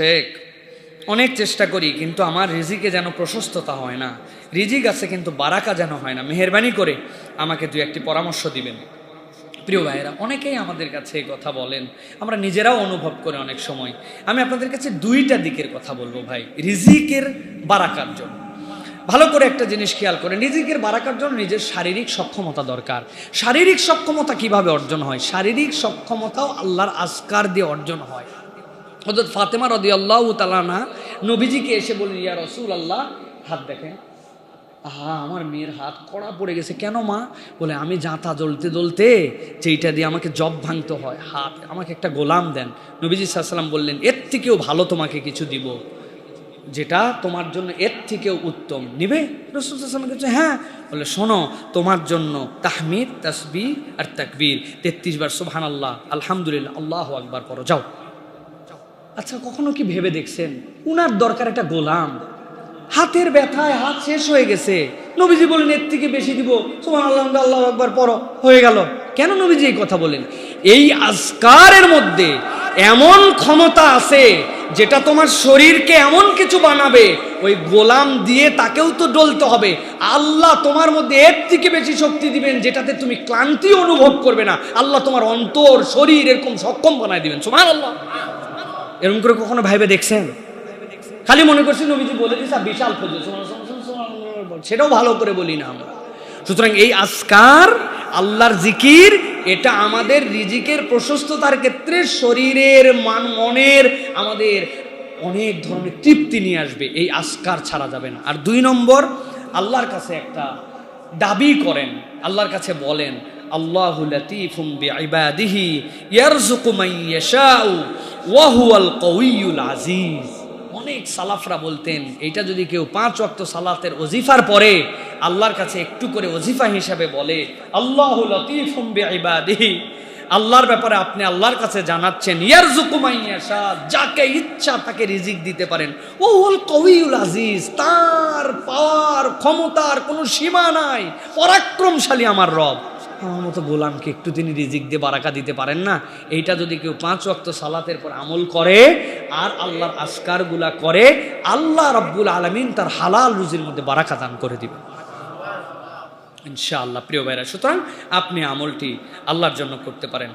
ঠিক অনেক চেষ্টা করি, কিন্তু আমার রিজিকে যেন প্রশস্ততা হয় না। রিজিক আছে, কিন্তু বারাকা যেন হয় না। মেহরবানি করে আমাকে দুই একটি পরামর্শ দিবেন। প্রিয় ভাইয়েরা, অনেকেই আমাদের কাছে এই কথা বলেন। আমরা নিজেরাও অনুভব করে অনেক সময়। আমি আপনাদের কাছে দুইটা দিকের কথা বলব ভাই। রিজিকের বারাকার জন্য। ভালো করে একটা জিনিস খেয়াল করে রিজিকের বারাকার জন্য নিজের শারীরিক সক্ষমতা দরকার। শারীরিক সক্ষমতা কীভাবে অর্জন হয়? শারীরিক সক্ষমতাও আল্লাহর আসকার দিয়ে অর্জন হয়। হজরত ফাতেমা রদি আল্লাহ তালানা নবীজিকে এসে বলেন ইয়া রসুল আল্লাহ হাত দেখেন। আহা, আমার মেয়ের হাত কড়া পড়ে গেছে। কেন মা? বলে, আমি জাঁতা জ্বলতে জ্বলতে যেইটা দিয়ে আমাকে জব ভাঙতে হয়, হাত, আমাকে একটা গোলাম দেন। নবীজি সাল্লাম বললেন, এর থেকেও ভালো তোমাকে কিছু দিব, যেটা তোমার জন্য এর থেকেও উত্তম। নিবে? রসুল সাল্লাম কাছে হ্যাঁ। বলে, শোনো, তোমার জন্য তাহমিদ তসবি আর তাকবীর, তেত্রিশ বার সুবহান আল্লাহ আলহামদুলিল্লাহ, আল্লাহ আকবার করো যাও। আচ্ছা কখনো কি ভেবে দেখছেন? উনার দরকার একটা গোলাম। হাতের ব্যথায় হাত শেষ হয়ে গেছে। নবীজি বলেন এর থেকে বেশি দিব। সুমান আল্লাহ আল্লাহ একবার পরো হয়ে গেল। কেন নবীজি এই কথা বলেন? এই আজকারের মধ্যে এমন ক্ষমতা আছে, যেটা তোমার শরীরকে এমন কিছু বানাবে, ওই গোলাম দিয়ে তাকেও তো ডলতে হবে। আল্লাহ তোমার মধ্যে এর থেকে বেশি শক্তি দিবেন, যেটাতে তুমি ক্লান্তি অনুভব করবে না। আল্লাহ তোমার অন্তর, শরীর এরকম সক্ষম বানায় দিবেন। সুমান আল্লাহ এরকম করে কখনো ভাইবে দেখছেন? খালি মনে করছি নবীজি বলে দিস বিশাল সেটাও ভালো করে বলি না আমরা। সুতরাং এই আসকার আল্লাহর জিকির, এটা আমাদের রিজিকের প্রশস্ততার ক্ষেত্রে শরীরের মান, মনের আমাদের অনেক ধরনের তৃপ্তি নিয়ে আসবে। এই আসকার ছাড়া যাবে না। আর দুই নম্বর, আল্লাহর কাছে একটা দাবি করেন। আল্লাহর কাছে বলেন, আল্লাহু লাতীফুম বিইবাদিহি ইয়ারযুকু মান ইয়াশাউ। ওয়া হুয়াল কাউইয়ুল আজিজ। অনেক সালাফরা বলতেন এটা যদি কেউ পাঁচ ওয়াক্ত সালাতের ওজিফার পরে আল্লাহর কাছে একটু করে ওজিফা হিসাবে বলে, আল্লাহু আল্লাহর ব্যাপারে আপনি আল্লাহর কাছে জানাচ্ছেন মান যাকে ইচ্ছা তাকে রিজিক দিতে পারেন। ও হুয়াল কাউইয়ুল আজিজ, তার পাওয়ার ক্ষমতার কোনো সীমা নাই, পরাক্রমশালী আমার রব। আমার মতো গোলামকে একটু তিনি রিজিক দিয়ে বারাকা দিতে পারেন না। এইটা যদি কেউ পাঁচ অক্ত সালাতের পর আমল করে আর আল্লাহর আসকারগুলা করে, আল্লাহ রব্বুল আলমিন তার হালাল রুজির মধ্যে বারাকা দান করে দিবেন। ইনশাআল্লাহ, প্রিয় ভাইরা, সুতরাং আপনি আমলটি আল্লাহর জন্য করতে পারেন।